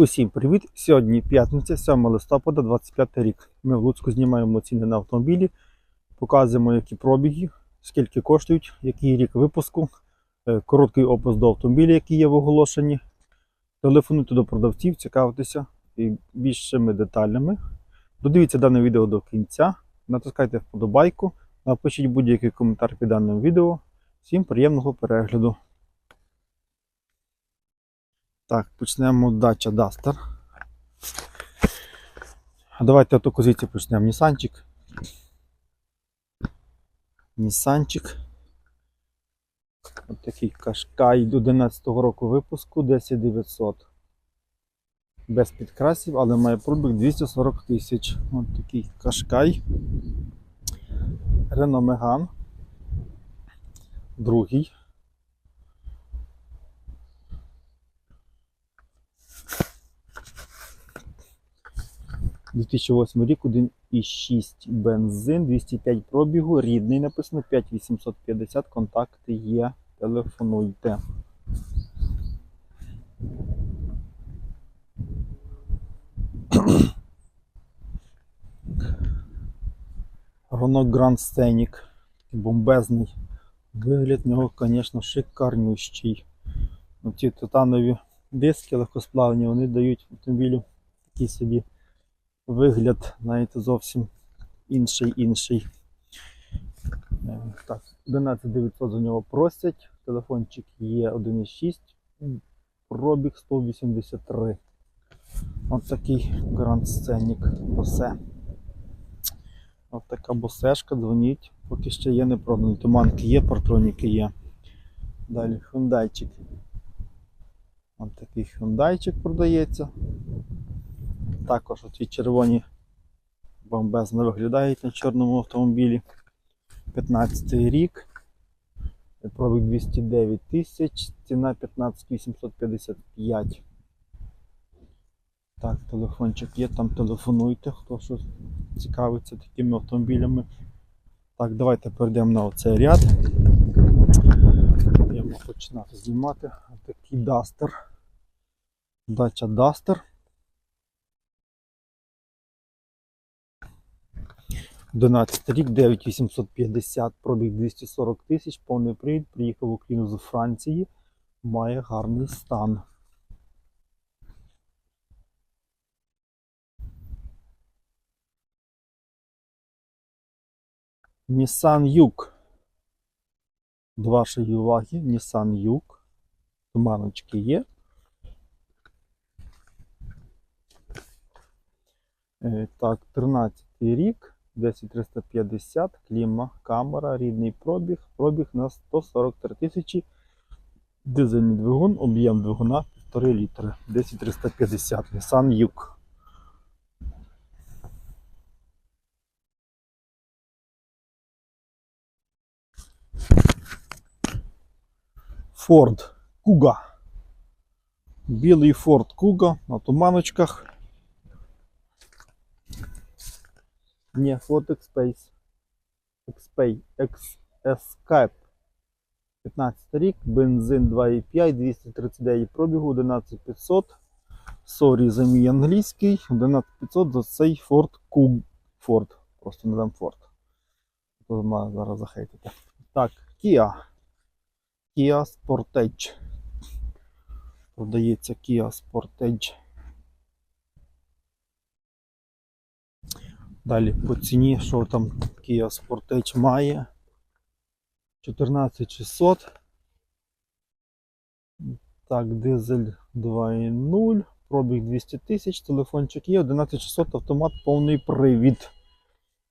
Усім привіт! Сьогодні п'ятниця, 7 листопада, 25 рік. Ми в Луцьку знімаємо ціни на автомобілі, показуємо, які пробіги, скільки коштують, який рік випуску, е, короткий опис до автомобіля, які є в оголошенні. Телефонуйте до продавців, цікавтеся і більшими деталями. Додивіться дане відео до кінця, натискайте вподобайку, напишіть будь-який коментар під даним відео. Всім приємного перегляду! Так, почнемо дача Duster. А Давайте отаку звідси почнемо. Нісанчик. Нісанчик. Ось такий кашкай 11-го року випуску 10900. Без підкрасів, але має пробіг 240 тисяч. Ось такий кашкай. Renault Megane. Другий. 2008 рік, 1,6 бензин, 205 пробігу, рідний написано 5850, контакти є, телефонуйте. Renault Grand Scenic, бомбезний. Вигляд нього, звісно, шикарнющий. Ці титанові диски легкосплавні, вони дають автомобілю такий собі вигляд, знаєте, зовсім інший інший. Е, Так, 11900 за нього просять. Телефончик є 1,6, пробіг 183. Ось такий Grand Scenic босе. Ось така босешка, дзвоніть, поки ще є не проданий. Туманки є, партроніки є. Далі хундайчик. Ось такий хундайчик продається. Також оці червоні бомбезно виглядають на чорному автомобілі. 15 рік. Пробіг 209 тисяч, ціна 15 855. Так, телефончик є, там телефонуйте, хто що цікавиться такими автомобілями. Так, давайте перейдемо на оцей ряд. Будемо починати знімати. Такий Duster. Дача Duster. 11 рік, 9850, пробіг 240 тисяч, повний привід, приїхав в Україну з Франції, має гарний стан. Nissan Юг. До вашої уваги, Nissan Юг. Туманочки є. Е, Так, 13 рік. 10350, кліма, камера, рідний пробіг, пробіг на 143 тисячі. Дизельний двигун, об'єм двигуна 1,5 літри. 10350 Nissan Юг. Ford Kuga. Білий Ford Kuga на туманочках. Не, Ford X-Space. X-Pay, X Escape. 15 рік, бензин 2,5, 239 пробігу, 11500. Сорі за мій англійський. 11500 за цей Ford Kug. Ford. Просто не дам Ford. Тут мене зараз захейтити. Так, Kia. Kia Sportage. Продається Kia Sportage. Далі по ціні, що там Kia Sportage має. 14600. Так, дизель 2.0, пробіг 200 тисяч, телефончик є, 11600 автомат, повний привід.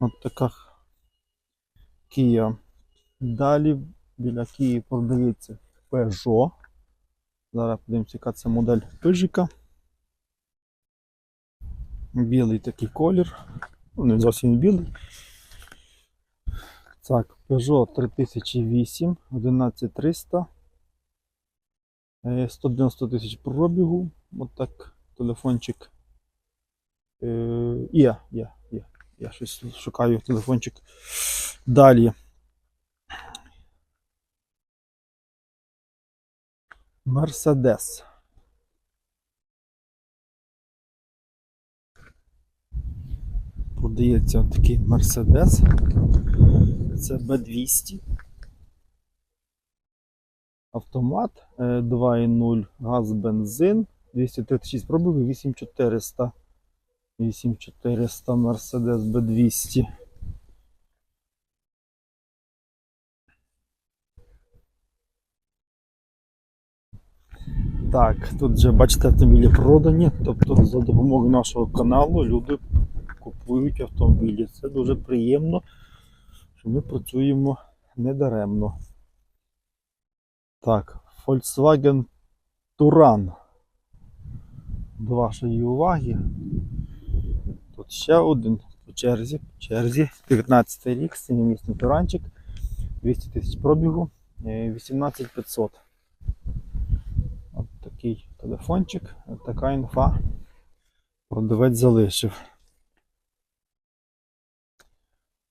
От така Kia. Далі біля Kia продається Peugeot. Зараз подивимося, яка це модель Пижика. Білий такий колір. Не зовсім білий. Так, Peugeot 3008, 11300. Е, 190 тисяч пробігу. От так телефончик. Е, Є, є, є. Я щось шукаю телефончик. Далі. Мерседес. Продається такий Mercedes. Це B200. Автомат е, 2.0 газ бензин 236 пробив 8400. 8400 Mercedes B200. Так, тут вже бачите автомобілі продані. Тобто за допомогою нашого каналу люди купують автомобілі. Це дуже приємно, що ми працюємо недаремно. Так, Volkswagen Touran. До вашої уваги. Тут ще один по черзі. По черзі. 19 рік, 7-місний туранчик, 200 тисяч пробігу, е, 18500. Такий телефончик, така інфа. Продавець залишив.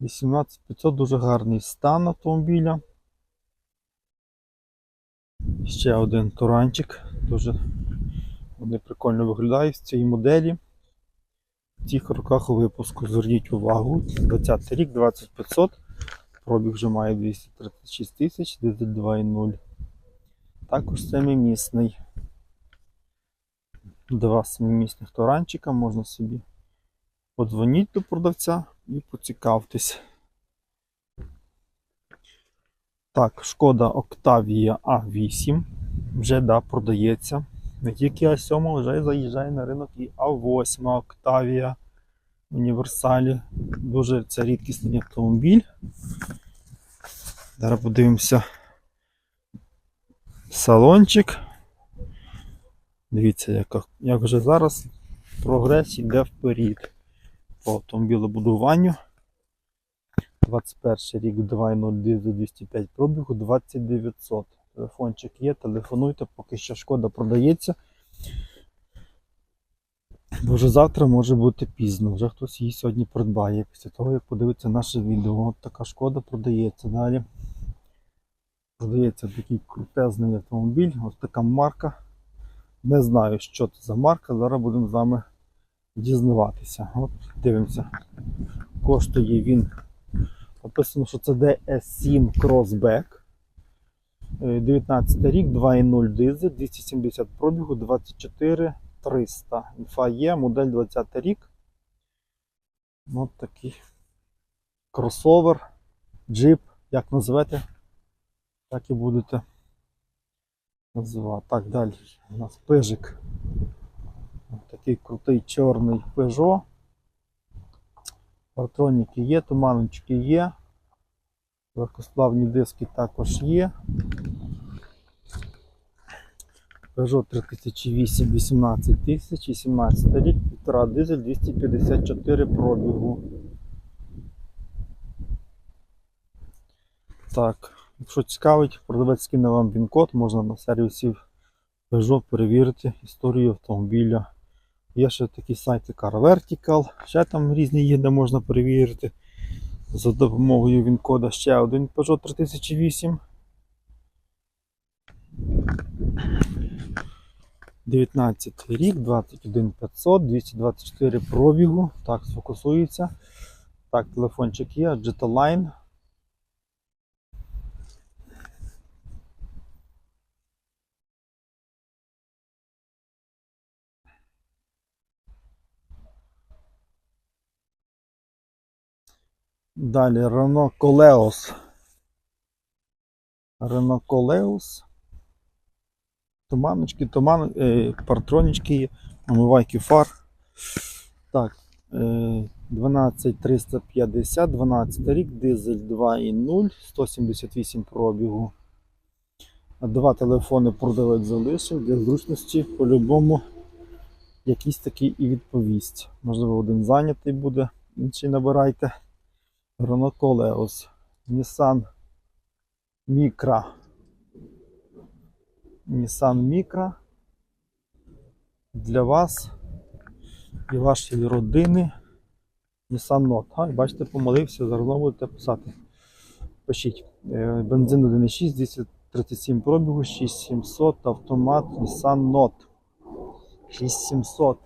18500 дуже гарний стан автомобіля. Ще один туранчик. Дуже вони прикольно виглядають з цієї моделі. В цих роках випуску зверніть увагу. 20 рік, 2500. Пробіг вже має 236 тисяч, дизель 2.0. Також семимісний. Два семимісних туранчика можна собі подзвоніть до продавця і поцікавтесь. Так, шкода Octavia A8 вже да, продається. Не тільки А7, вже заїжджає на ринок і А8 Octavia універсалі. Дуже це рідкісний автомобіль. Зараз подивимося салончик. Дивіться, як, як вже зараз прогрес йде вперед по автомобілебудуванню. 21 рік 2.0 дизель 205 пробігу 2900. Телефончик є, телефонуйте, поки що шкода продається. Бо вже завтра може бути пізно, вже хтось її сьогодні придбає після того, як подивиться наше відео. От така шкода продається далі. Продається такий крутезний автомобіль, ось така марка. Не знаю, що це за марка, зараз будемо з вами дізнаватися. От, дивимося. Коштує він. Написано, що це DS7 Crossback. Е, 19 рік, 2.0 дизель, 270 пробігу, 24 300. Інфа є, модель 20 рік. Ось такий кросовер, джип, як назвете, так і будете називати. Так, далі у нас пижик. Ось такий крутий чорний Peugeot. Партроніки є, туманочки є. Легкосплавні диски також є. Peugeot 3008 18 тисяч, 18 рік, 1,5 дизель, 254 пробігу. Так, якщо цікавить, продавець скине вам він-код, можна на сервісі Peugeot перевірити історію автомобіля. Є ще такий сайт Car Vertical, ще там різні є, де можна перевірити за допомогою він-кода ще один Peugeot 3008. 19 рік, 21500, 224 пробігу. Так, сфокусується. Так, телефончик є, Jetaline. Далі Renault Coleos. Renault Coleos. Туманочки, туман, е, партронічки омивайки фар. Так, е, 12350, 12 рік, дизель 2.0, 178 пробігу. Два телефони продавець залишив для зручності, по-любому якийсь такий і відповість. Можливо, один зайнятий буде, інший набирайте. Coleos, Nissan Micra. Nissan Micra для вас і вашої родини. Nissan Note. Бачите, помолився, зараз будете писати. Пишіть. Е, Бензин 1.6, 237 пробігу, 6700, автомат Nissan Note. 6700.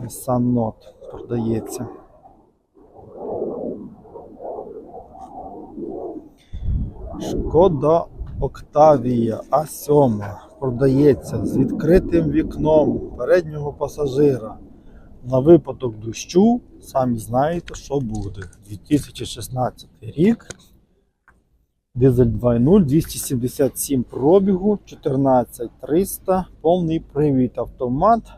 Nissan Note продається. Шкода Октавія А7 продається з відкритим вікном переднього пасажира. На випадок дощу, самі знаєте, що буде. 2016 рік. Дизель 2.0, 277 пробігу, 14300, повний привід автомат.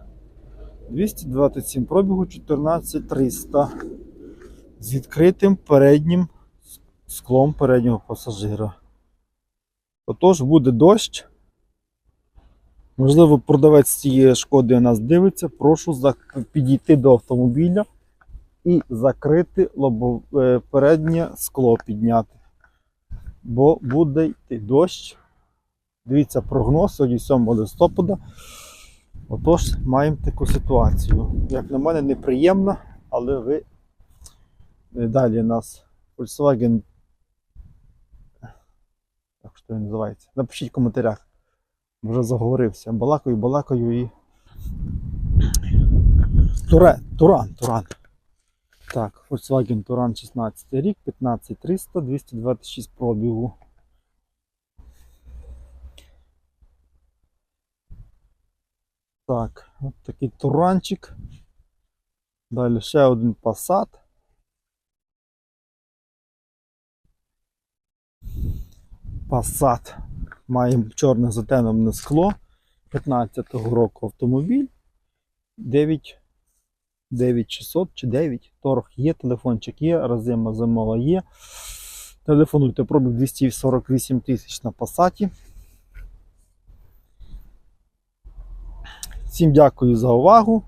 227 пробігу, 14300. З відкритим переднім склом переднього пасажира. Отож, буде дощ. Можливо, продавець цієї шкоди нас дивиться. Прошу підійти до автомобіля і закрити е, переднє скло підняти. Бо буде йти дощ. Дивіться прогноз сьогодні 7 листопада. Отож, маємо таку ситуацію. Як на мене, неприємна, але ви Е, далі нас Volkswagen. Що він називається? Напишіть в коментарях. Вже заговорився. Балакаю, балакаю і. Туре, Туран, Туран. Так, Volkswagen Туран 16 рік, 15300, 226 пробігу. Так, от такий туранчик. Далі ще один Passat. Passat. Маємо чорне затемнене скло. 15-го року автомобіль. 9 9600 чи 9. Торг є, телефончик є, розима зимова є. Телефонуйте пробіг 248 тисяч на Passat. Всім дякую за увагу.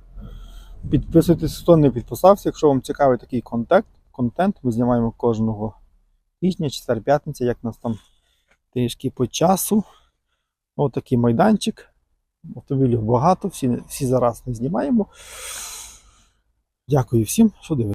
Підписуйтесь, хто не підписався. Якщо вам цікавий такий контент, контент ми знімаємо кожного тижня, четвер п'ятниця, як нас там трішки по часу. Ось такий майданчик. Автомобілів багато, всі, всі зараз не знімаємо. Дякую всім, що дивитесь.